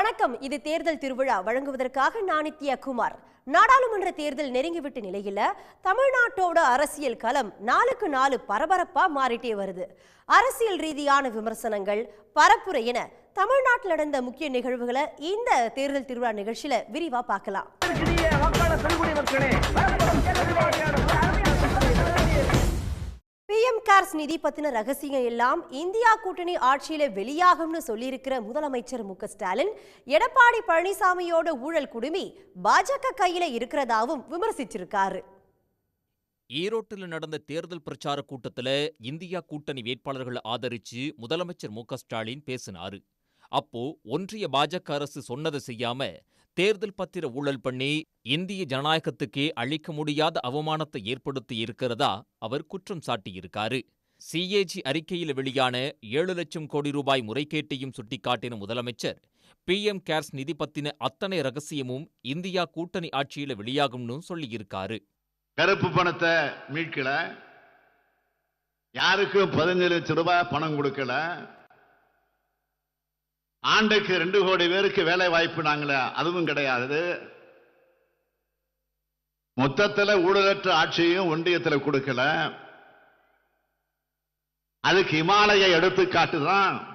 வணக்கம். இது தேர்தல் திருவிழா. வழங்குவதற்காக நானித்யா குமார். நாடாளுமன்ற தேர்தல் நெருங்கிவிட்ட நிலையில தமிழ்நாட்டோட அரசியல் களம் நாளுக்கு நாலு பரபரப்பா மாறிட்டே வருது. அரசியல் ரீதியான விமர்சனங்கள் பரப்புரை என தமிழ்நாட்டில் நடந்த முக்கிய நிகழ்வுகளை இந்த தேர்தல் திருவிழா நிகழ்ச்சியில விரிவா பார்க்கலாம். பிஎம் கேர்ஸ் நிதி பத்தின ரகசியம் எல்லாம் இந்தியா கூட்டணி ஆட்சியில வெளியாகும்னு சொல்லியிருக்கிற முதலமைச்சர் மு ஸ்டாலின் எடப்பாடி பழனிசாமியோட ஊழல் குடுமி பாஜக கையில இருக்கிறதாவும் விமர்சிச்சிருக்காரு. ஈரோட்டில் நடந்த தேர்தல் பிரச்சார கூட்டத்துல இந்தியா கூட்டணி வேட்பாளர்களை ஆதரிச்சு முதலமைச்சர் மு ஸ்டாலின் பேசினாரு. அப்போ ஒன்றிய பாஜக அரசு சொன்னதை செய்யாம தேர்தல் பத்திர ஊழல் பண்ணி இந்திய ஜனநாயகத்துக்கே அளிக்க முடியாத அவமானத்தை ஏற்படுத்தி இருக்கிறதா அவர் குற்றம் சாட்டியிருக்காரு. சிஏஜி அறிக்கையில் வெளியான ஏழு லட்சம் கோடி ரூபாய் முறைகேட்டையும் சுட்டிக்காட்டின முதலமைச்சர் பிஎம் கேர்ஸ் நிதி பத்தின அத்தனை ரகசியமும் இந்தியா கூட்டணி ஆட்சியில வெளியாகும்னு சொல்லியிருக்காரு. கருப்பு பணத்தை மீட்கல. யாருக்கும் பதினஞ்சு லட்சம் ரூபாய் பணம் கொடுக்கல. ஆண்டுக்கு ரெண்டு கோடி பேருக்கு வேலை வாய்ப்பு நாங்கள. அதுவும் கிடையாது. மொத்தத்தில் ஊழலற்ற ஆட்சியும் ஒன்றியத்துல கொடுக்கல. அதுக்கு இமாலய எடுத்துக்காட்டுதான்.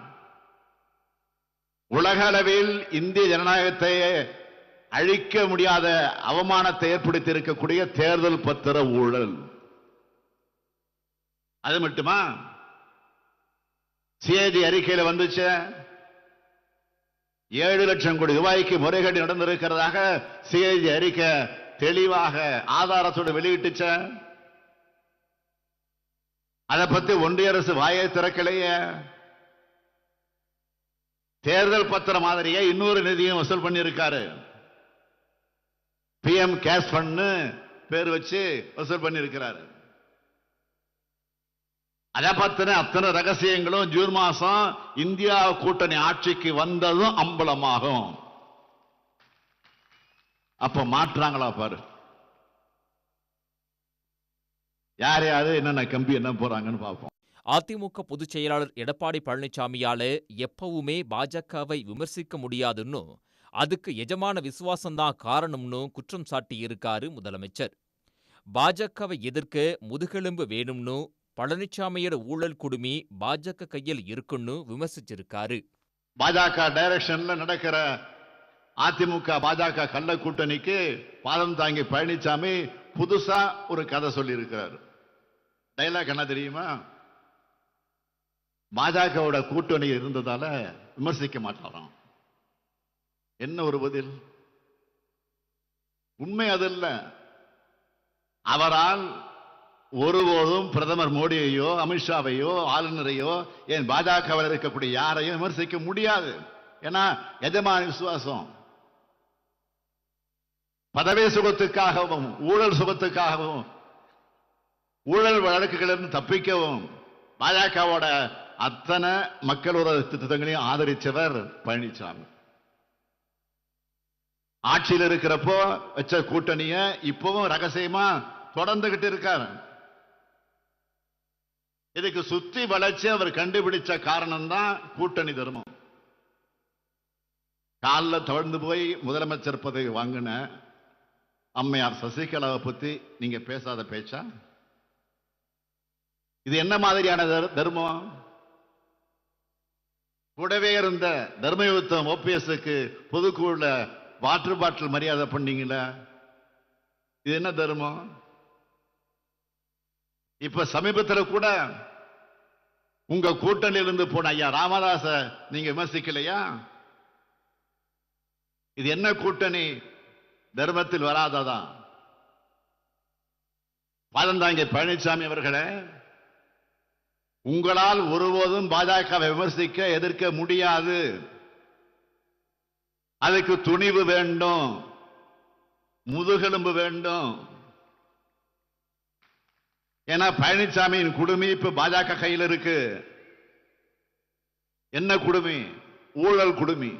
உலக அளவில் இந்திய ஜனநாயகத்தை அழிக்க முடியாத அவமானத்தை ஏற்படுத்தி இருக்கக்கூடிய தேர்தல் பத்திர ஊழல். அது மட்டுமா? சிஏஜி அறிக்கையில் வந்துச்சு. ஏழு லட்சம் கோடி ரூபாய்க்கு முறைகேடு நடந்திருக்கிறதாக சிஐஜி அறிக்கை தெளிவாக ஆதாரத்தோடு வெளியிட்டுச்ச? அதை பத்தி ஒன்றிய அரசு வாயை திறக்கலையே. தேர்தல் பத்திர மாதிரியே இன்னொரு நிதியும் வசூல் பண்ணியிருக்காரு. பிஎம் கேஷ் ஃபண்ட் பேர் வச்சு வசூல் பண்ணியிருக்கிறாரு. அதை பத்தின அத்தனை ரகசியங்களும் ஜூன் மாசம் இந்தியா கூட்டணி ஆட்சிக்கு வந்ததும் அம்பலமாகும். அப்ப மாற்றாங்களா பாரு. யார் யாரு என்னென்ன கம்பி என்ன போறாங்கன்னு பார்ப்போம். அதிமுக பொதுச் செயலாளர் எடப்பாடி பழனிசாமியால எப்பவுமே பாஜகவை விமர்சிக்க முடியாதுன்னு அதுக்கு எஜமான விசுவாசம்தான் காரணம்னு குற்றம் சாட்டியிருக்காரு முதலமைச்சர். பாஜகவை எதிர்க்க முதுகெலும்பு வேணும்னு பழனிசாமியோட ஊழல் குடுமி பாஜக கையில் இருக்குன்னு விமர்சிச்சிருக்காரு. பாஜக டைரக்ஷன்ல நடக்கிற அதிமுக பாஜக கள்ள கூட்டணிக்கு பாதம் தாங்கி பழனிசாமி புதுசா ஒரு கதை சொல்லி இருக்கிறார் டைலாக் என்ன தெரியுமா? பாஜகவோட கூட்டணி இருந்ததால விமர்சிக்க மாட்டாராம். என்ன ஒரு பதில்? உண்மை அது அவரால் ஒருபோதும் பிரதமர் மோடியையோ அமித்ஷாவையோ ஆளுநரையோ ஏன் பாஜகவில் இருக்கக்கூடிய யாரையும் விமர்சிக்க முடியாது. ஏன்னா எஜமான விசுவாசம்? பதவி சுகத்துக்காகவும் ஊழல் சுகத்துக்காகவும் ஊழல் வழக்குகளிலிருந்து தப்பிக்கவும் பாஜகவோட அத்தனை மக்கள் உறவு திட்டங்களையும் ஆதரிச்சவர் பழனிசாமி ஆட்சியில் இருக்கிறப்போ வச்ச கூட்டணியை இப்பவும் ரகசியமா தொடர்ந்துகிட்டு இருக்காரு. இதுக்கு சுத்தி வளைச்சு அவர் கண்டுபிடிச்ச காரணம் தான் கூட்டணி தர்மம். காலில் தவழ்ந்து போய் முதலமைச்சர் பதவி வாங்கின அம்மையார் சசிகலாவை பத்தி நீங்க பேசாத பேச்சா? இது என்ன மாதிரியான தர்மம்? கூடவே இருந்த தர்மயுத்தம் ஓபிஎஸ்க்கு பொதுக்குழுல வாட்டர் பாட்டில் மரியாதை பண்ணீங்களா? இது என்ன தர்மம்? இப்ப சமீபத்தில் கூட உங்க கூட்டணியிலிருந்து போன ஐயா ராமதாச நீங்க விமர்சிக்கலையா? இது என்ன கூட்டணி? தர்மத்தில் வராததான் பாதந்தாங்க பழனிசாமி அவர்களே உங்களால் ஒருபோதும் பாஜகவை விமர்சிக்க எதிர்க்க முடியாது. அதுக்கு துணிவு வேண்டும் முதுகெலும்பு வேண்டும். ஏன்னா பழனிசாமியின் குடுமி இப்ப பாஜக கையில் இருக்கு. என்ன குடுமி? ஊழல் குடுமி.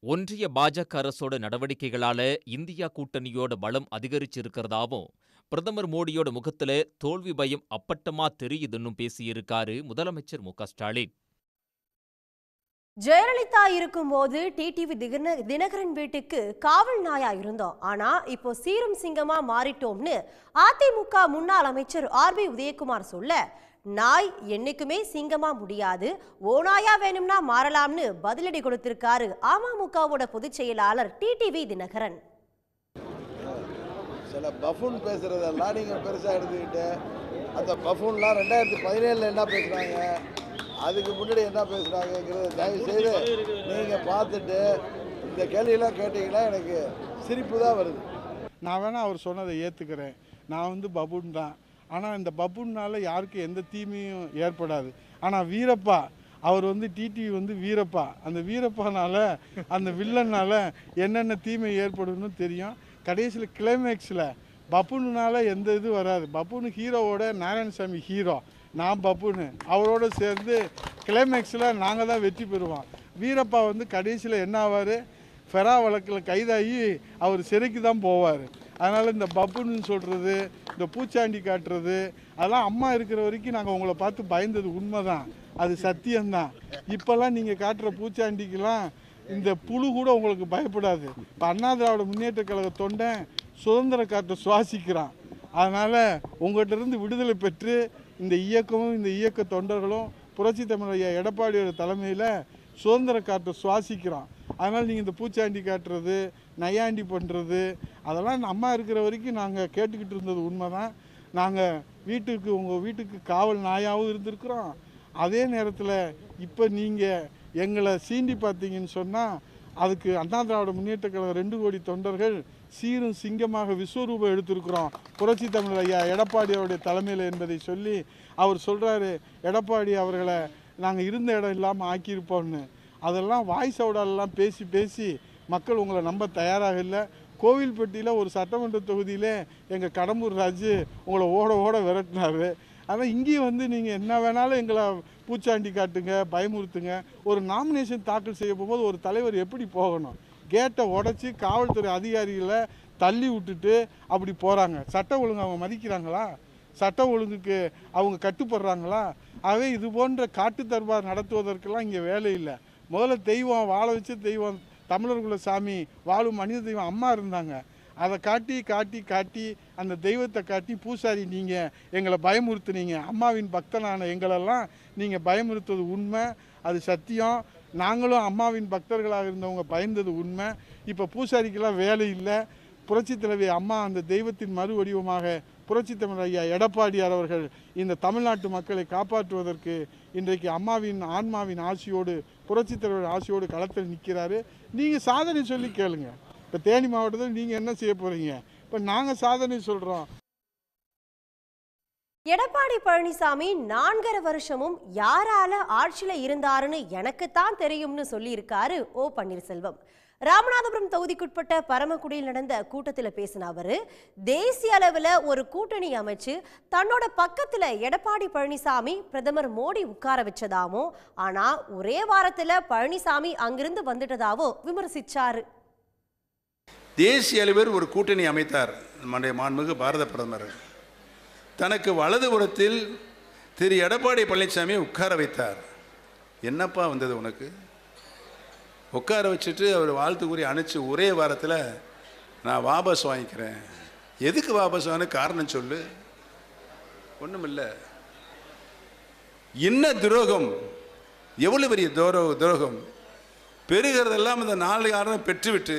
ஒன்றிய பாஜக அரசோட நடவடிக்கைகளால இந்தியா கூட்டணியோட பலம் அதிகரிச்சிருக்கிறதாவும் பிரதமர் மோடியோட முகத்துல தோல்வி பயம் அப்பட்டமா தெரியுதுன்னு பேசியிருக்காரு முதலமைச்சர் மு ஸ்டாலின். ஜெயலலிதா இருக்கும்போது டிடிவி தின தினகரன் வீட்டுக்கு காவல் நாயா இருந்தோம். ஆனா இப்போ சீரும் சிங்கமா மாறிட்டோம்னு அதிமுக முன்னாள் அமைச்சர் ஆர் பி உதயகுமார் சொல்ல நாய் என்னைக்குமே சிங்கமா முடியாது ஓநாயா வேணும்னா மாறலாம்னு பதிலடி கொடுத்திருக்காரு அமமுகவோட பொதுச் செயலாளர் டிடிவி தினகரன். சில பஃபுன் பேசுறதெல்லாம் நீங்க பெருசா எடுத்துக்கிட்டு அந்த பஃபூன்லாம் ரெண்டாயிரத்தி பதினேழில் என்ன பேசுகிறாங்க அதுக்கு முன்னாடி என்ன பேசுகிறாங்கங்கிறத தயவுசெய்து நீங்கள் பார்த்துட்டு இந்த கேள்வியெல்லாம் கேட்டிங்கன்னா எனக்கு சிரிப்பு தான் வருது. நான் வேணால் அவர் சொன்னதை ஏற்றுக்கிறேன் நான் வந்து பபுன் தான். ஆனால் இந்த பபுன்னால் யாருக்கும் எந்த தீமையும் ஏற்படாது. ஆனால் வீரப்பா அவர் வந்து டிடி வந்து வீரப்பா. அந்த வீரப்பானால அந்த வில்லனால் என்னென்ன தீமை ஏற்படும்னு தெரியும். கடைசியில் கிளைமேக்ஸில் பப்புனுனால எந்த இது வராது. பப்புனு ஹீரோவோட நாராயணசாமி ஹீரோ நான் பப்புனு. அவரோட சேர்ந்து கிளைமேக்ஸில் நாங்கள் தான் வெற்றி பெறுவோம். வீரப்பா வந்து கடைசியில் என்ன ஆவார்? ஃபெரா வழக்கில் கைதாகி அவர் சிறைக்கு தான் போவார். அதனால் இந்த பப்புன்னு சொல்கிறது இந்த பூச்சாண்டி காட்டுறது அதெல்லாம் அம்மா இருக்கிற வரைக்கும் நாங்கள் உங்களை பார்த்து பயந்தது உண்மை தான் அது சத்தியம்தான். இப்போல்லாம் நீங்கள் காட்டுற பூச்சாண்டிக்கெலாம் இந்த புழு கூட உங்களுக்கு பயப்படாது. இப்போ அண்ணா திராவிட முன்னேற்ற கழக தொண்டை சுதந்திர காற்றை சுவாசிக்கிறான். அதனால் உங்கள்கிட்ட இருந்து விடுதலை பெற்று இந்த இயக்கமும் இந்த இயக்க தொண்டர்களும் புரட்சி தமிழைய எடப்பாடியோட தலைமையில் சுதந்திர காற்றை சுவாசிக்கிறோம் அதனால் நீங்கள் இந்த பூச்சாண்டி காட்டுறது நையாண்டி பண்ணுறது அதெல்லாம் நம்ம அம்மா இருக்கிற வரைக்கும் நாங்கள் கேட்டுக்கிட்டு இருந்தது உண்மை தான் நாங்கள் வீட்டுக்கு உங்கள் வீட்டுக்கு காவல் நாயாகவும் இருந்திருக்கிறோம். அதே நேரத்தில் இப்போ நீங்கள் எங்களை சீண்டி பார்த்தீங்கன்னு சொன்னால் அதுக்கு அண்ணா திராவிட முன்னேற்ற கழக ரெண்டு கோடி தொண்டர்கள் சீரும் சிங்கமாக விஸ்வரூபம் எடுத்திருக்கிறோம். புரட்சி தமிழ் ஐயா எடப்பாடி அவருடைய தலைமையில் என்பதை சொல்லி அவர் சொல்கிறாரு எடப்பாடி அவர்களை நாங்கள் இருந்த இடம் இல்லாமல் ஆக்கியிருப்போம்னு. அதெல்லாம் வாய்ஸ் அவுடாலெல்லாம் பேசி பேசி மக்கள் உங்களை நம்ப தயாராக இல்லை. கோவில்பட்டியில் ஒரு சட்டமன்ற தொகுதியில் எங்கள் கடம்பூர் ராஜு உங்களை ஓட ஓட விரட்டினாரு. ஆனால் இங்கேயும் வந்து நீங்கள் என்ன வேணாலும் எங்களை பூச்சாண்டி காட்டுங்க பயமுறுத்துங்க. ஒரு நாமினேஷன் தாக்கல் செய்ய போகும்போது ஒரு தலைவர் எப்படி போகணும்? கேட்டை உடச்சி காவல்துறை அதிகாரிகளை தள்ளி விட்டுட்டு அப்படி போகிறாங்க சட்ட ஒழுங்கு அவங்க மதிக்கிறாங்களா? சட்ட ஒழுங்குக்கு அவங்க கட்டுப்படுறாங்களா? ஆகவே இது போன்ற காட்டு தர்பார் நடத்துவதற்கெல்லாம் இங்கே வேலை இல்லை. முதல்ல தெய்வம் வாழ வச்சு தெய்வம் தமிழர்குல சாமி வாழும் மனித தெய்வம் அம்மா இருந்தாங்க. அதை காட்டி காட்டி காட்டி அந்த தெய்வத்தை காட்டி பூசாரி நீங்கள் எங்களை பயமுறுத்துனீங்க. அம்மாவின் பக்தனான எங்களெல்லாம் நீங்கள் பயமுறுத்துவது உண்மை அது சத்தியம். நாங்களும் அம்மாவின் பக்தர்களாக இருந்தவங்க பயந்தது உண்மை. இப்போ பூசாரிக்கெல்லாம் வேலை இல்லை. புரட்சி தலைவி அம்மா அந்த தெய்வத்தின் மறு வடிவமாக புரட்சி தமிழ் ஐயா எடப்பாடியார் அவர்கள் இந்த தமிழ்நாட்டு மக்களை காப்பாற்றுவதற்கு இன்றைக்கு அம்மாவின் ஆன்மாவின் ஆசையோடு புரட்சி தலைவர் ஆசையோடு களத்தில் நிற்கிறாரு. நீங்கள் சாதனை சொல்லி கேளுங்க. இப்போ தேனி மாவட்டத்தில் நீங்கள் என்ன செய்ய போகிறீங்க இப்போ நாங்கள் சாதனை சொல்கிறோம் எடப்பாடி பழனிசாமி நான்கரை வருஷமும் யாரால ஆட்சியில இருந்தாருன்னு எனக்குத்தான் தெரியும்னு சொல்லியிருக்காரு ஓ பன்னீர்செல்வம். ராமநாதபுரம் தொகுதிக்குட்பட்ட பரமக்குடியில் நடந்த கூட்டத்தில் பேசின அவரு தேசிய அளவுல ஒரு கூட்டணி அமைச்சு தன்னோட பக்கத்துல எடப்பாடி பழனிசாமி பிரதமர் மோடி உட்கார வச்சதாமோ ஆனா ஒரே வாரத்துல பழனிசாமி அங்கிருந்து வந்துட்டதாவோ விமர்சிச்சாரு. தேசிய அளவில் ஒரு கூட்டணி அமைத்தார் நம்முடைய மாண்புமிகு பாரத பிரதமர். தனக்கு வலதுபுறத்தில் திரு எடப்பாடி பழனிசாமி உட்கார வைத்தார். என்னப்பா வந்தது உனக்கு? உட்கார வச்சுட்டு அவர் வாழ்த்து கூறி அனுப்பிச்சு ஒரே வாரத்தில் நான் வாபஸ் வாங்கிக்கிறேன். எதுக்கு வாபஸ் வாங்க? காரணம் சொல்லு. ஒன்றுமில்லை என்ன துரோகம் எவ்வளோ பெரிய துரோ துரோகம்? பெறுகிறதெல்லாம் இந்த நாலு காரணம் பெற்றுவிட்டு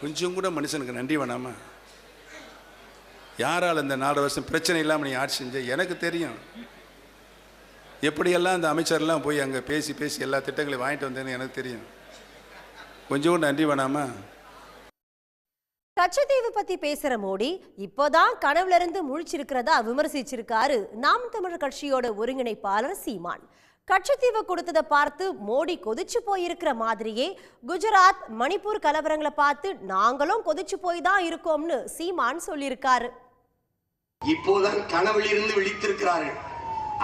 கொஞ்சம் கூட மனுஷனுக்கு நன்றி வேணாமா? யாரால் இந்த நாலு வருஷம் பிரச்சனை இல்லாமல் நீ ஆட்சி செஞ்ச? எனக்கு தெரியும். எப்படியெல்லாம் அந்த அமைச்சர்லாம் போய் அங்கே பேசி பேசி எல்லா திட்டங்களையும் வாங்கிட்டு வந்தேன்னு எனக்கு தெரியும். கொஞ்சம் நன்றி வேணாமா. கச்சத்தீவு பத்தி பேசுற மோடி இப்போதான் கனவுல இருந்து முழிச்சிருக்கிறதா விமர்சிச்சிருக்காரு நாம் தமிழர் கட்சியோட ஒருங்கிணைப்பாளர் சீமான். கட்சத்தீவு கொடுத்ததை பார்த்து மோடி கொதிச்சு போயிருக்கிற மாதிரியே குஜராத் மணிப்பூர் கலவரங்களை பார்த்து நாங்களும் கொதிச்சு போய் தான் இருக்கோம்னு சீமான் சொல்லியிருக்காரு. இப்போதான் கனவில் இருந்து விழித்திருக்கிறார்கள்.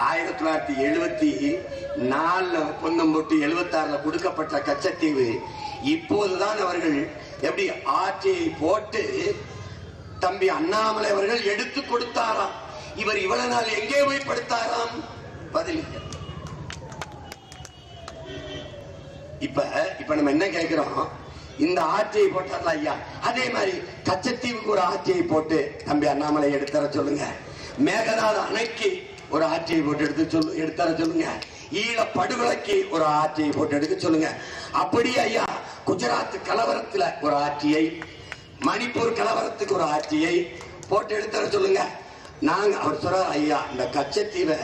ஆயிரத்தி தொள்ளாயிரத்தி எழுபத்தி நாலுல ஒப்பந்தம் போட்டு எழுபத்தி ஆறுல கொடுக்கப்பட்ட கச்சத்தீவு இப்போதுதான் அவர்கள் எப்படி ஆட்சியை போட்டு தம்பி அண்ணாமலை அவர்கள் எடுத்து கொடுத்தாராம். இவர் இவ்வளவு நாள் எங்கே போய் படுத்தாராம்? பதில் இப்ப இப்ப நம்ம என்ன கேட்கிறோம்? இந்த ஆட்சியை போட்டார்ல ஐயா. அதே மாதிரி கச்சத்தீவுக்கு ஒரு ஆட்சியை போட்டு தம்பி அண்ணாமலை எடுத்தர சொல்லுங்க. மேகதாது அணைக்கு ஒரு ஆட்சியை போட்டு எடுத்து சொல்லு எடுத்தர சொல்லுங்க. ஈழ படுகொலைக்கு ஒரு ஆட்சியை போட்டு எடுக்க சொல்லுங்க. அப்படி ஐயா குஜராத் கலவரத்துல ஒரு ஆட்சியை மணிப்பூர் கலவரத்துக்கு ஒரு ஆட்சியை போட்டு எடுத்தர சொல்லுங்க. நாங்க அவர் சொல்றாரு ஐயா இந்த கச்சத்தீவை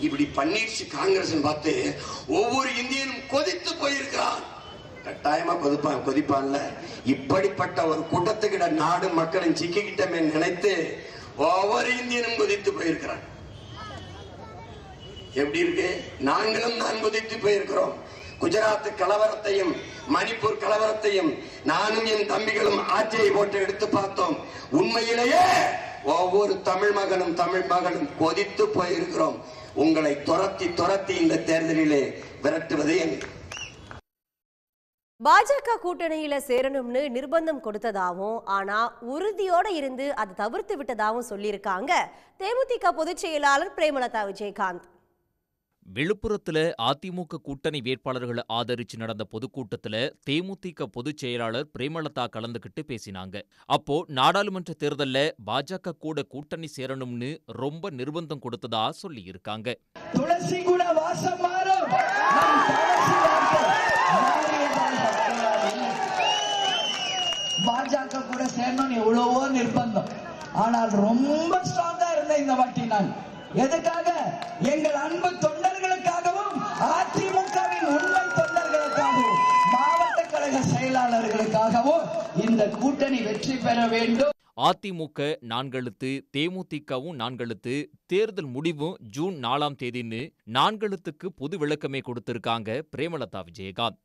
இப்படி பண்ணிடுச்சு காங்கிரஸ் பார்த்து ஒவ்வொரு இந்தியனும் கொதித்து போயிருக்கிறான். கட்டாயமா கொதிப்பான் கொதிப்பான்ல. இப்படிப்பட்ட ஒரு கூட்டத்துக்கிட நாடு மக்களும் சிக்கிக்கிட்டமே நினைத்து ஒவ்வொரு இந்தியனும் கொதித்து போயிருக்கிறான். எப்படி இருக்கு? நாங்களும் தான் கொதித்து போயிருக்கிறோம். குஜராத் கலவரத்தையும் மணிப்பூர் கலவரத்தையும் நானும் என் தம்பிகளும் ஆட்சியை போட்டு எடுத்து பார்த்தோம். உண்மையிலேயே ஒவ்வொரு தமிழ் மகனும் தமிழ் மகளும் கொதித்து போயிருக்கிறோம். உங்களை துரத்தி துரத்தி இந்த தேர்தலிலே விரட்டுவது என் பாஜக கூட்டணியில சேரணும்னு நிர்பந்தம் கொடுத்ததாவும் ஆனா உறுதியோட இருந்து அதை தவிர்த்து விட்டதாவும் சொல்லியிருக்காங்க தேமுதிக பொதுச் செயலாளர் பிரேமலதா விஜயகாந்த். விழுப்புரத்துல அதிமுக கூட்டணி வேட்பாளர்களை ஆதரிச்சு நடந்த பொதுக்கூட்டத்துல தேமுதிக பொதுச் செயலாளர் பிரேமலதா கலந்துகிட்டு பேசினாங்க. அப்போ நாடாளுமன்ற தேர்தல்ல பாஜக கூட கூட்டணி சேரணும்னு ரொம்ப நிர்பந்தம் கொடுத்ததா சொல்லியிருக்காங்க. துளசி பாஜக கூட சேரணும்னு எவ்வளவோ நிர்பந்தம். ஆனால் ரொம்ப ஸ்ட்ராங்கா இருந்தேன் இந்த வாட்டி நான். எதுக்காக? எங்கள் அன்பு தொண்டர்களுக்காகவும் அதிமுகவின் உண்மை தொண்டர்களுக்காகவும் மாவட்ட கழக செயலாளர்களுக்காகவும் இந்த கூட்டணி வெற்றி பெற வேண்டும். அதிமுக நான்கெழுத்து தேமுதிகவும் நான்கெழுத்து தேர்தல் முடிவும் ஜூன் நாலாம் தேதின்னு நான்கெழுத்துக்கு பொது விளக்கமே கொடுத்திருக்காங்க பிரேமலதா விஜயகாந்த்.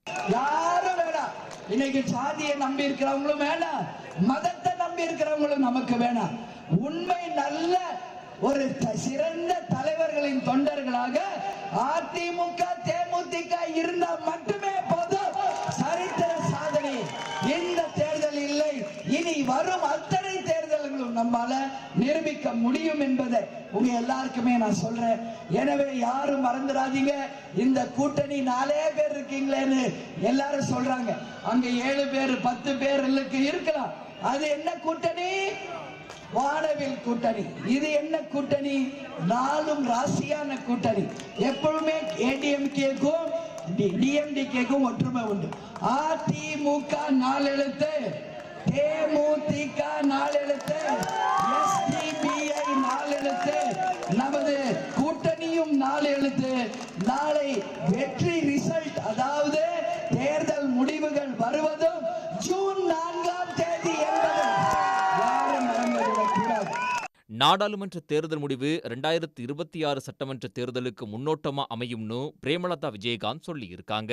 இன்னைக்கு சாதியை நம்பி இருக்கிறவங்களும் வேணாம் மதத்தை நம்பி இருக்கிறவங்களும் நமக்கு வேணாம் உண்மை நல்ல ஒரு சிறந்த தலைவர்களின் தொண்டர்களாக அதிமுக தேமுதிக இருந்தா மட்டுமே போதும். சரித்திர சாதனை. இந்த தேர்தல் இல்லை. இனி வரும் அத்தனை நம்மால நிரூபிக்க முடியும் என்பதை உங்க எல்லாருக்குமே நான் சொல்றேன். எனவே யாரும் மறந்துடாதீங்க. இந்த கூட்டணி நாலே பேர் இருக்கீங்களேன்னு எல்லாரும் சொல்றாங்க. அங்க ஏழு பேர் பத்து பேர் இருக்கலாம். அது என்ன கூட்டணி? வானவில் கூட்டணி. இது என்ன கூட்டணி? நாலும் ராசியான கூட்டணி. எப்பவுமே ஏடிஎம்கேக்கும் டிஎம்டிகேக்கும் ஒற்றுமை உண்டு. அதிமுக நாலெழுத்து. தேமுதிக நாலெழுத்து எஸ்டிபிஐ நாலெழுத்து நமது கூட்டணியும் நாலெழுத்து நாளை வெற்றி ரிசல்ட் அதாவது தேர்தல் முடிவுகள் வருவதும் ஜூன் நான்காம் தேதி என்பது. யாரும் மறந்துவிடக்கூடாது நாடாளுமன்ற தேர்தல் முடிவு ரெண்டாயிரத்தி இருபத்தி ஆறு சட்டமன்ற தேர்தலுக்கு முன்னோட்டமா அமையும்னு பிரேமலதா விஜயகாந்த் சொல்லியிருக்காங்க.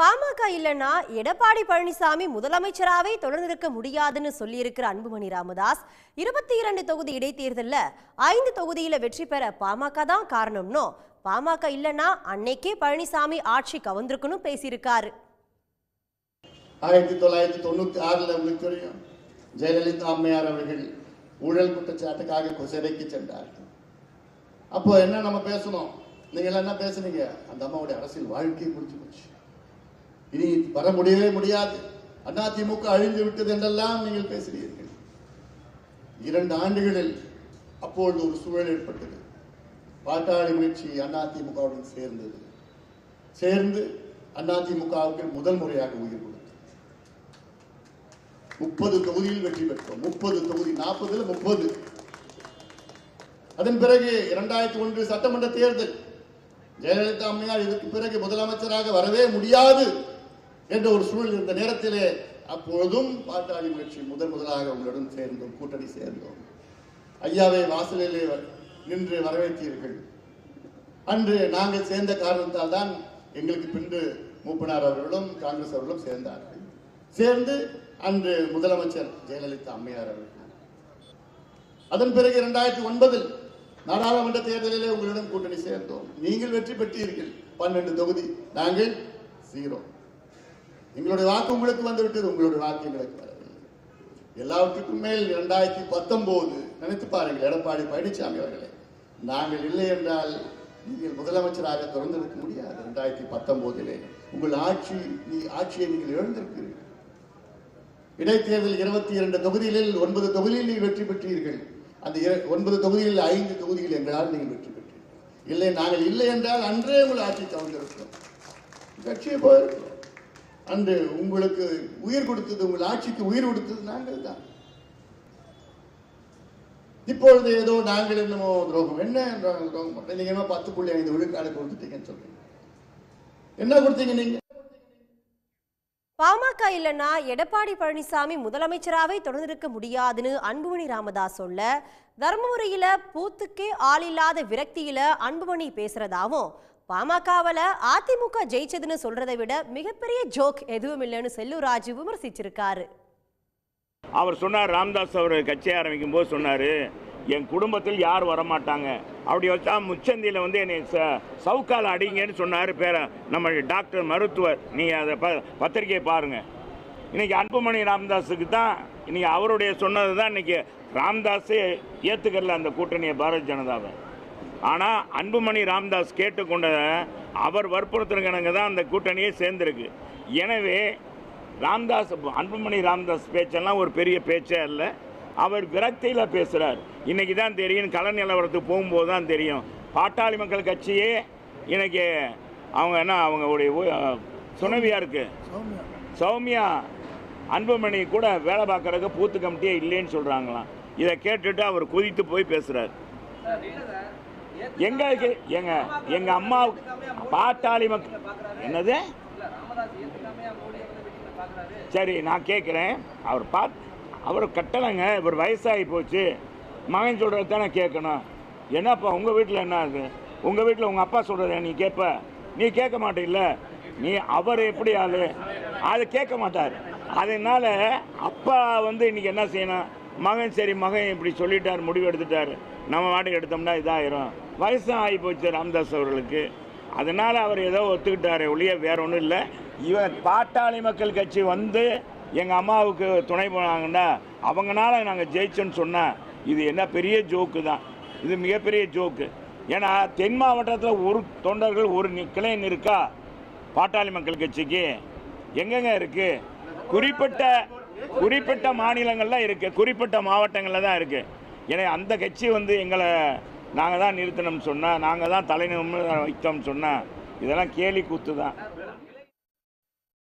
பாமக இல்லைன்னா எடப்பாடி பழனிசாமி முதலமைச்சராகவே தொடர்ந்திருக்க முடியாதுன்னு சொல்லியிருக்கிற அன்புமணி ராமதாஸ் இருபத்தி இரண்டு தொகுதி இடைத்தேர்தலில் ஐந்து தொகுதியில் வெற்றி பெற பாமக தான் காரணம்னோ பாமக இல்லைன்னா அன்னைக்கே பழனிசாமி ஆட்சி கவர்ந்திருக்குன்னு பேசியிருக்காரு. ஆயிரத்தி தொள்ளாயிரத்தி தொண்ணூற்றி ஆறில் உங்களுக்கு தெரியும் ஜெயலலிதா அம்மையார் அவர்கள் ஊழல் குற்றச்சாட்டுக்காக கொ- சிறைக்கு சென்றார்கள் அப்போ என்ன நம்ம பேசணும்? நீங்க என்ன பேசுனீங்க? அந்த அம்மாவுடைய அரசியல் வாழ்க்கையை குறிச்சு போச்சு. இனி வர முடியவே முடியாது. அதிமுக அழிந்து விட்டது என்றெல்லாம் நீங்கள் பேசுகிறீர்கள். இரண்டு ஆண்டுகளில் அப்பொழுது ஒரு சூழல் ஏற்பட்டது. பாட்டாளி முயற்சி அதிமுகவுடன் சேர்ந்தது. சேர்ந்து அதிமுகவுக்கு முதல் முறையாக உயிர் கொடுத்தது. முப்பது தொகுதியில் வெற்றி பெற்றோம். முப்பது தொகுதி நாற்பதுல முப்பது. அதன் பிறகு இரண்டாயிரத்தி ஒன்று சட்டமன்ற தேர்தல். ஜெயலலிதா அம்மையார் இதற்கு பிறகு முதலமைச்சராக வரவே முடியாது. என்ற ஒரு சூழல் இருந்த நேரத்திலே அப்பொழுதும் பாட்டாளி முயற்சி முதன் முதலாக உங்களுடன் சேர்ந்தோம் கூட்டணி சேர்ந்தோம். ஐயாவை வாசலிலே நின்று வரவேற்றீர்கள். அன்று நாங்கள் சேர்ந்த காரணத்தால் தான் எங்களுக்கு பின்பு மூப்பனார் அவர்களும் காங்கிரஸ் அவர்களும் சேர்ந்தார்கள். சேர்ந்து அன்று முதலமைச்சர் ஜெயலலிதா அம்மையார் அவர்கள். அதன் பிறகு இரண்டாயிரத்தி ஒன்பதில் நாடாளுமன்ற தேர்தலிலே உங்களிடம் கூட்டணி சேர்ந்தோம். நீங்கள் வெற்றி பெற்றீர்கள். பன்னெண்டு தொகுதி. நாங்கள் சீரோ எங்களுடைய வாக்கு உங்களுக்கு வந்துவிட்டது உங்களுடைய வாக்கு எங்களுக்கு வரவில்லை. எல்லாவற்றுக்கும் மேல் இரண்டாயிரத்தி பத்தொன்பது நினைத்து பாருங்கள் எடப்பாடி பழனிசாமி அவர்களே. நாங்கள் இல்லை என்றால் நீங்கள் முதலமைச்சராக திறந்திருக்க முடியாது இரண்டாயிரத்தி பத்தொன்பதிலே உங்கள் ஆட்சி நீ ஆட்சியை நீங்கள் இழந்திருக்கிறீர்கள். இடைத்தேர்தல் இருபத்தி இரண்டு தொகுதிகளில் ஒன்பது தொகுதியில் நீங்கள் வெற்றி பெற்றீர்கள். அந்த இர- ஒன்பது தொகுதிகளில் ஐந்து தொகுதிகள் எங்களால் நீங்கள் வெற்றி பெற்றீர்கள். இல்லை நாங்கள் இல்லை என்றால் அன்றே உங்கள் ஆட்சி கவர்ந்திருக்கிறோம் கட்சியை போயிருக்கிறோம் அந்த உங்களுக்கு உயிர் கொடுத்தது உங்கள் ஆட்சிக்கு உயிர் கொடுத்தது நாங்கள் தான். இப்பொழுது ஏதோ நாங்கள் என்னமோ துரோகம். என்ன துரோகம் பண்றோம். நீங்க என்ன பத்து புள்ளி ஐந்து விழுக்காடு கொடுத்துட்டீங்கன்னு சொல்றீங்க. என்ன கொடுத்தீங்க நீங்க? பாமக இல்லைன்னா எடப்பாடி பழனிசாமி முதலமைச்சராவே தொடர்ந்திருக்க முடியாதுன்னு அன்புமணி ராமதாஸ் சொல்ல தர்மபுரியில பூத்துக்கே ஆள் இல்லாத விரக்தியில அன்புமணி பேசுறதாவும் பாமகவில் அதிமுக ஜெயிச்சதுன்னு சொல்றதை விட மிகப்பெரிய ஜோக் எதுவும் இல்லைன்னு செல்லூர் ராஜு விமர்சிச்சிருக்காரு. அவர் சொன்னார் ராம்தாஸ் அவர் கட்சி ஆரம்பிக்கும் போது சொன்னார் என் குடும்பத்தில் யார் வரமாட்டாங்க? அப்படி வச்சா முச்சந்தியில் வந்து என்னை ச சவுக்கால் அடிங்கன்னு சொன்னார் பேர நம்ம டாக்டர் மருத்துவர். நீங்கள் அதை ப பத்திரிக்கையை பாருங்கள் இன்னைக்கு அன்புமணி ராமதாஸுக்கு தான் இன்னைக்கு அவருடைய சொன்னது தான் இன்னைக்கு ராம்தாஸே ஏற்றுக்கல அந்த கூட்டணியை பாரதிய ஜனதாவை. ஆனால் அன்புமணி ராமதாஸ் கேட்டுக்கொண்ட அவர் வற்புறுத்தின கணக்கு தான் அந்த கூட்டணியே சேர்ந்திருக்கு. எனவே ராம்தாஸ் அன்புமணி ராமதாஸ் பேச்செல்லாம் ஒரு பெரிய பேச்சே இல்லை அவர் விரக்தியில் பேசுகிறார் இன்னைக்கு தான் தெரியும் கள நிலவரத்துக்கு போகும்போது தான் தெரியும். பாட்டாளி மக்கள் கட்சியே இன்னைக்கு அவங்க என்ன அவங்களுடைய ஊ- துணைவியா இருக்கு? சௌமியா. அன்புமணி கூட வேலை பார்க்கறதுக்கு பூத்து கமிட்டியே இல்லைன்னு சொல்கிறாங்களாம் இதை கேட்டுட்டு அவர் குதித்து போய் பேசுகிறார் எங்களுக்கு எங்க எங்க அம்மா பாட்டாளி மக்கள் என்னது? சரி நான் கேட்குறேன் அவர் பார்த்து அவர் கட்டலைங்க இவர் வயசாகி போச்சு. மகன் சொல்கிறது தானே கேட்கணும். என்னப்பா உங்கள் வீட்டில் என்ன ஆகுது உங்கள் வீட்டில் உங்கள் அப்பா சொல்கிறத நீ கேட்ப நீ கேட்க மாட்டீல்ல. நீ அவர் எப்படி ஆளு? அதை கேட்க மாட்டார். அதனால் அப்பா வந்து இன்னைக்கு என்ன செய்யணும்? மகன் சரி மகன் இப்படி சொல்லிட்டார் முடிவு எடுத்துட்டார். நம்ம வாட்டுக்கு எடுத்தோம்னா இதாயிரும். வயசும் ஆகி போச்சு ராமதாஸ் அவர்களுக்கு. அதனால் அவர் ஏதோ ஒத்துக்கிட்டார் ஒழிய வேற ஒன்றும் இல்லை. இவன் பாட்டாளி மக்கள் கட்சி வந்து எங்கள் அம்மாவுக்கு துணை போனாங்கன்னா அவங்கனால நாங்கள் ஜெயிச்சோன்னு சொன்னால் இது என்ன பெரிய ஜோக்கு தான். இது மிகப்பெரிய ஜோக்கு. ஏன்னா தென் மாவட்டத்தில் ஒரு தொண்டர்கள் ஒரு நி- கிளை இருக்கா? பாட்டாளி மக்கள் கட்சிக்கு. எங்கெங்க இருக்குது குறிப்பிட்ட குறிப்பிட்ட மாநிலங்களில் இருக்குது குறிப்பிட்ட மாவட்டங்களில் தான் இருக்குது ஏன்னா அந்த கட்சி வந்து எங்களை நாங்கள் தான் நிறுத்தணும்னு சொன்னால் நாங்கள் தான் தலைநிமிர்ந்து வைத்தோம்னு சொன்னால் இதெல்லாம் கேலி கூத்து தான்.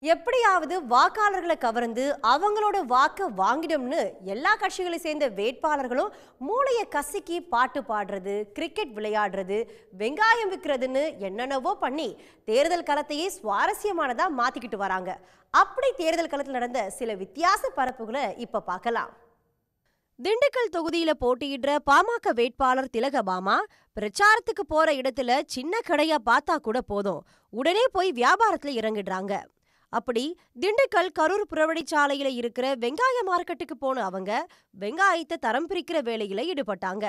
எப்படியாவது வாக்காளர்களை கவர்ந்து அவங்களோட வாக்க வாங்கிடும்னு எல்லா கட்சிகளை சேர்ந்த வேட்பாளர்களும் மூளையை கசக்கி பாட்டு பாடுறது கிரிக்கெட் விளையாடுறது வெங்காயம் விற்கிறதுன்னு என்னென்னவோ பண்ணி தேர்தல் களத்தையே சுவாரஸ்யமானதா மாத்திக்கிட்டு வராங்க. அப்படி தேர்தல் களத்தில் நடந்த சில வித்தியாச பரப்புகளை இப்ப பார்க்கலாம். திண்டுக்கல் தொகுதியில போட்டியிடுற பாமக வேட்பாளர் திலகபாமா பிரச்சாரத்துக்கு போற இடத்துல சின்ன கடையா பார்த்தா கூட போதும். உடனே போய் வியாபாரத்துல இறங்கிடுறாங்க. அப்படி திண்டுக்கல் கரூர் புறவழிச்சாலையில இருக்கிற வெங்காய மார்க்கெட்டுக்கு போன அவங்க வெங்காயத்தை தரம் பிரிக்கிற வேலையில ஈடுபட்டாங்க.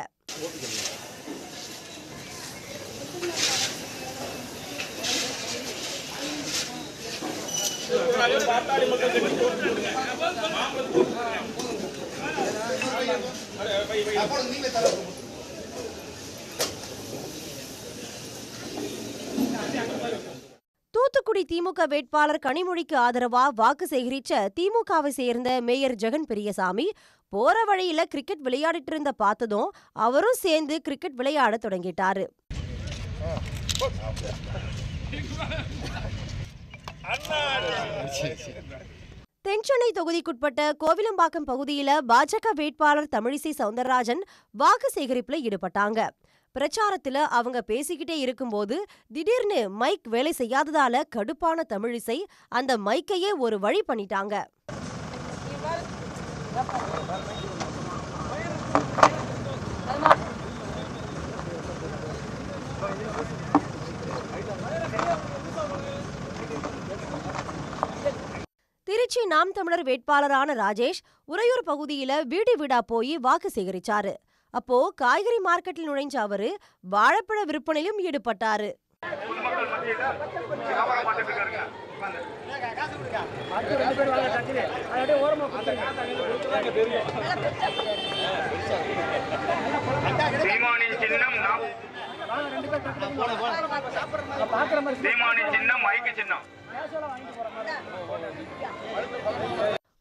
தூத்துக்குடி திமுக வேட்பாளர் கனிமொழிக்கு ஆதரவா வாக்கு சேகரிச்ச திமுகவை சேர்ந்த மேயர் ஜெகன் பெரியசாமி போற வழியில கிரிக்கெட் விளையாடிட்டு இருந்த பார்த்ததும் அவரும் சேர்ந்து கிரிக்கெட் விளையாட தொடங்கிட்டாரு. தென்சென்னை தொகுதிக்குட்பட்ட கோவிலம்பாக்கம் பகுதியில பாஜக வேட்பாளர் தமிழிசை சவுந்தரராஜன் வாக்கு சேகரிப்புல ஈடுபட்டாங்க. பிரச்சாரத்துல அவங்க பேசிக்கிட்டே இருக்கும்போது திடீர்னு மைக் வேலை செய்யாததால கடுப்பான தமிழிசை அந்த மைக்கையே ஒரு வழி பண்ணிட்டாங்க. திருச்சி நாம் தமிழர் வேட்பாளரான ராஜேஷ் உறையூர் பகுதியில வீடு வீடா போய் வாக்கு சேகரிச்சாரு. அப்போ காய்கறி மார்க்கெட்டில் நுழைஞ்ச அவரு வாழைப்பழ விற்பனையிலும் ஈடுபட்டாரு. சின்னம் சின்னம் மைக்கு சின்னம்.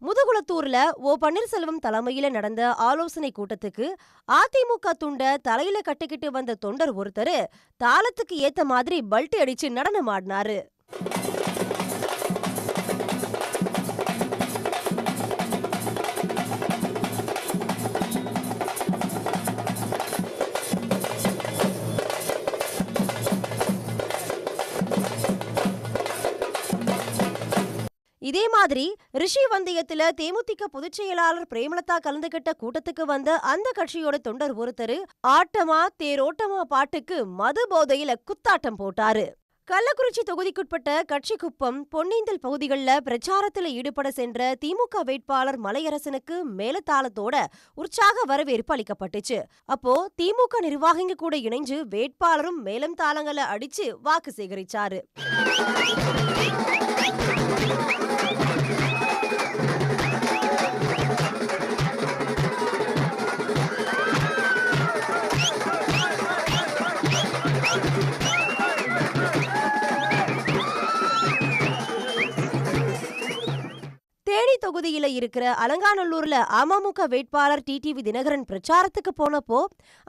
முதுகுளத்தூர்ல ஓ பன்னீர்செல்வம் தலைமையில நடந்த ஆலோசனை கூட்டத்துக்கு அதிமுக துண்ட தலையில கட்டிக்கிட்டு வந்த தொண்டர் ஒருத்தர் தாளத்துக்கு ஏத்த மாதிரி பல்ட்டி அடிச்சு நடனம் ஆடினாரு. இதே மாதிரி ரிஷி வந்தியத்துல தேமுதிக பொதுச் செயலாளர் பிரேமலதா கலந்துகிட்ட கூட்டத்துக்கு வந்த அந்த கட்சியோட தொண்டர் ஒருத்தர் ஆட்டமா தேரோட்டமா பாட்டுக்கு மது போதையில குத்தாட்டம் போட்டாரு. கள்ளக்குறிச்சி தொகுதிக்குட்பட்ட கட்சிக்குப்பம் பொன்னீந்தல் பகுதிகளில் பிரச்சாரத்துல ஈடுபட சென்ற திமுக வேட்பாளர் மலையரசனுக்கு மேலத்தாளத்தோட உற்சாக வரவேற்பு அளிக்கப்பட்டுச்சு. அப்போ திமுக நிர்வாகிங்க கூட இணைஞ்சு வேட்பாளரும் மேலம் தாளங்களை அடிச்சு வாக்கு சேகரிச்சாரு. இருக்கிற அலங்காநல்லூர்ல அமமுக வேட்பாளர் டிடிவி தினகரன் பிரச்சாரத்துக்கு போனப்போ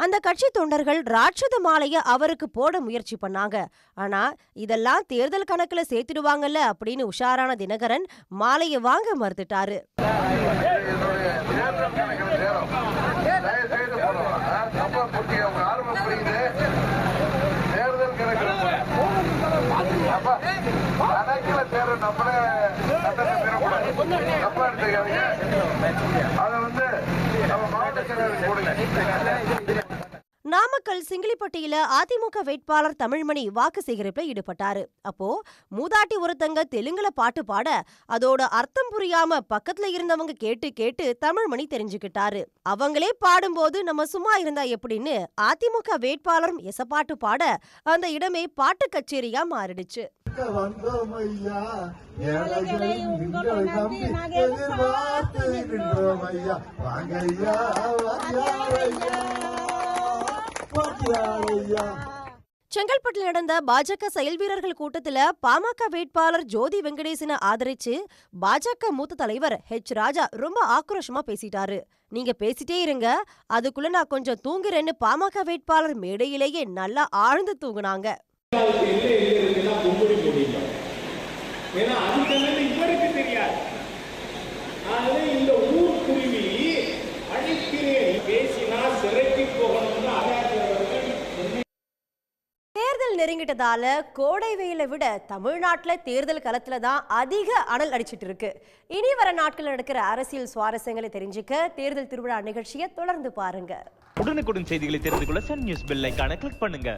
அந்த கட்சி தொண்டர்கள் ராட்சத மாலைய அவருக்கு போட முயற்சி பண்ணாங்க. ஆனா இதெல்லாம் தேர்தல் கணக்குல சேர்த்துடுவாங்கல்ல அப்படின்னு உஷாரான தினகரன் மாலையை வாங்க மறுத்துட்டாரு. தப்பா எடுத்துக்காதீங்க அதை வந்து நம்ம மாவட்ட செயலாளருக்கு போடுங்க. நாமக்கல் சிங்கிளிப்பட்டியில அதிமுக வேட்பாளர் தமிழ்மணி வாக்கு சேகரிப்புல ஈடுபட்டாரு. அப்போ மூதாட்டி ஒருத்தங்க தெலுங்குல பாட்டு பாட அதோட அர்த்தம் புரியாம பக்கத்துல இருந்தவங்க கேட்டு கேட்டு தமிழ்மணி தெரிஞ்சுக்கிட்டாரு. அவங்களே பாடும்போது நம்ம சும்மா இருந்தா எப்படின்னு அதிமுக வேட்பாளரும் எசப்பாட்டு பாட அந்த இடமே பாட்டு கச்சேரியா மாறிடுச்சு. எதிர்பார்த்து செங்கல்பட்டில் நடந்த பாஜக செயல் வீரர்கள் கூட்டத்துல பாமக வேட்பாளர் ஜோதி வெங்கடேசனை ஆதரிச்சு பாஜக மூத்த தலைவர் ஹெச் ராஜா ரொம்ப ஆக்ரோஷமா பேசிட்டாரு. நீங்க பேசிட்டே இருங்க. அதுக்குள்ள நான் கொஞ்சம் தூங்குறேன்னு பாமக வேட்பாளர் மேடையிலேயே நல்லா ஆழ்ந்து தூங்குனாங்க. ஏன்னா அதுக்கு இவருக்கு தெரியாது ஆகவே இந்த ஊர் குருவி அழிக்கிறேன் பேசினா சிறைக்கு போகணும்னு ஆராய்ச்சியாளர்கள் தேர்தல் நெருங்கிட்டதால கோடை வெயிலை விட தமிழ்நாட்டுல தேர்தல் களத்துல தான் அதிக அனல் அடிச்சிட்டு இருக்கு. இனி வர நாட்கள் நடக்கிற அரசியல் சுவாரஸ்யங்களை தெரிஞ்சுக்க தேர்தல் திருவிழா நிகழ்ச்சியை தொடர்ந்து பாருங்க. உடனுக்குடன் செய்திகளை தெரிந்து கொள்ள சன் நியூஸ் பெல் ஐக்கான கிளிக் பண்ணுங்க.